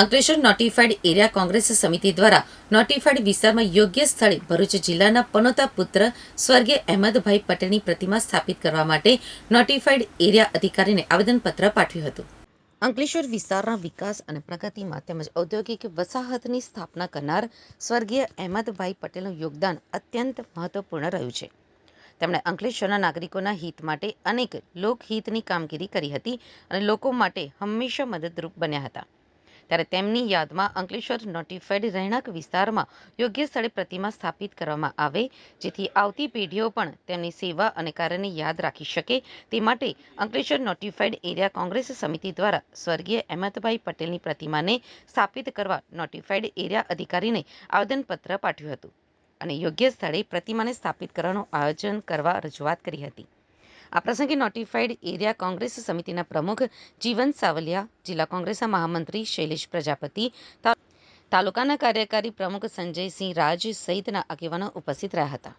Ankleshwar notified area Congress સમિતિ દ્વારા notified વિસ્તારમાં યોગ્ય સ્થળે ભરૂચ જિલ્લાના પનોતા પુત્ર સ્વર્ગીય અહેમદભાઈ પટેલની પ્રતિમા સ્થાપિત કરવા માટે નોટિફાઈડ એરિયા અધિકારીને આવેદનપત્ર પાઠવ્યું હતું. અંકલેશ્વર વિસ્તારના વિકાસ અને પ્રગતિમાં તેમજ ઔદ્યોગિક વસાહતની સ્થાપના કરનાર સ્વર્ગીય અહેમદભાઈ પટેલનું યોગદાન અત્યંત મહત્વપૂર્ણ રહ્યું છે. તેમણે અંકલેશ્વરના નાગરિકોના હિત માટે અનેક લોકહિતની કામગીરી કરી હતી અને લોકો માટે હંમેશા મદદરૂપ બન્યા હતા. ત્યારે તેમની યાદમાં અંકલેશ્વર નોટિફાઈડ રહેણાંક વિસ્તારમાં યોગ્ય સ્થળે પ્રતિમા સ્થાપિત કરવામાં આવે, જેથી આવતી પેઢીઓ પણ તેમની સેવા અને કાર્યને યાદ રાખી શકે. તે માટે અંકલેશ્વર નોટિફાઈડ એરિયા કોંગ્રેસ સમિતિ દ્વારા સ્વર્ગીય અહેમદભાઈ પટેલની પ્રતિમાને સ્થાપિત કરવા નોટિફાઈડ એરિયા અધિકારીને આવેદનપત્ર પાઠવ્યું હતું અને યોગ્ય સ્થળે પ્રતિમાને સ્થાપિત કરવાનું આયોજન કરવા રજૂઆત કરી હતી. આ પ્રસંગે નોટિફાઈડ એરિયા કોંગ્રેસ સમિતિના પ્રમુખ જીવન સાવલિયા, જિલ્લા કોંગ્રેસના મહામંત્રી શૈલેષ પ્રજાપતિ તાલુકાના કાર્યકારી પ્રમુખ સંજયસિંહ રાજ સહિતના આગેવાનો ઉપસ્થિત રહ્યા હતા.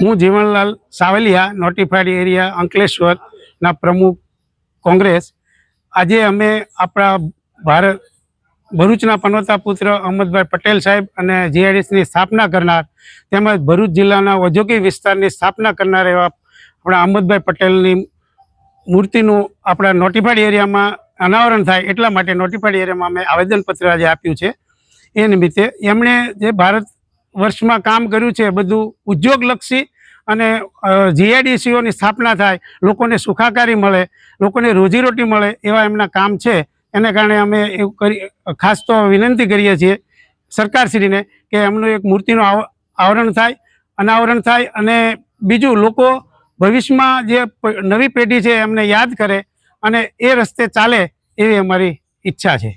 હું જીવનલાલ સાવલિયા નોટિફાઈડ એરિયા અંકલેશ્વરના પ્રમુખ કોંગ્રેસ. આજે અમે આપણા ભારત, ભરૂચના પનોતા પુત્ર અહમદભાઈ પટેલ સાહેબ અને જીઆઈડીસની સ્થાપના કરનાર તેમજ ભરૂચ જિલ્લાના ઔદ્યોગિક વિસ્તારની સ્થાપના કરનાર એવા આપણા અહમદભાઈ પટેલની મૂર્તિનું આપણા નોટિફાઈડ એરિયામાં અનાવરણ થાય એટલા માટે નોટિફાઈડ એરિયામાં અમે આવેદનપત્ર આજે આપ્યું છે. એ નિમિત્તે એમણે જે ભારત વર્ષમાં કામ કર્યું છે બધું ઉદ્યોગલક્ષી અને જીઆઈડીસીઓની સ્થાપના થાય, લોકોને સુખાકારી મળે, લોકોને રોજીરોટી મળે એવા એમના કામ છે. એને કારણે અમે એવું કરી, ખાસ તો વિનંતી કરીએ છીએ સરકારશ્રીને કે એમનું એક મૂર્તિનું આવરણ થાય, અનાવરણ થાય અને બીજું લોકો ભવિષ્યમાં જે નવી પેઢી છે એમને યાદ કરે અને એ રસ્તે ચાલે એવી અમારી ઈચ્છા છે.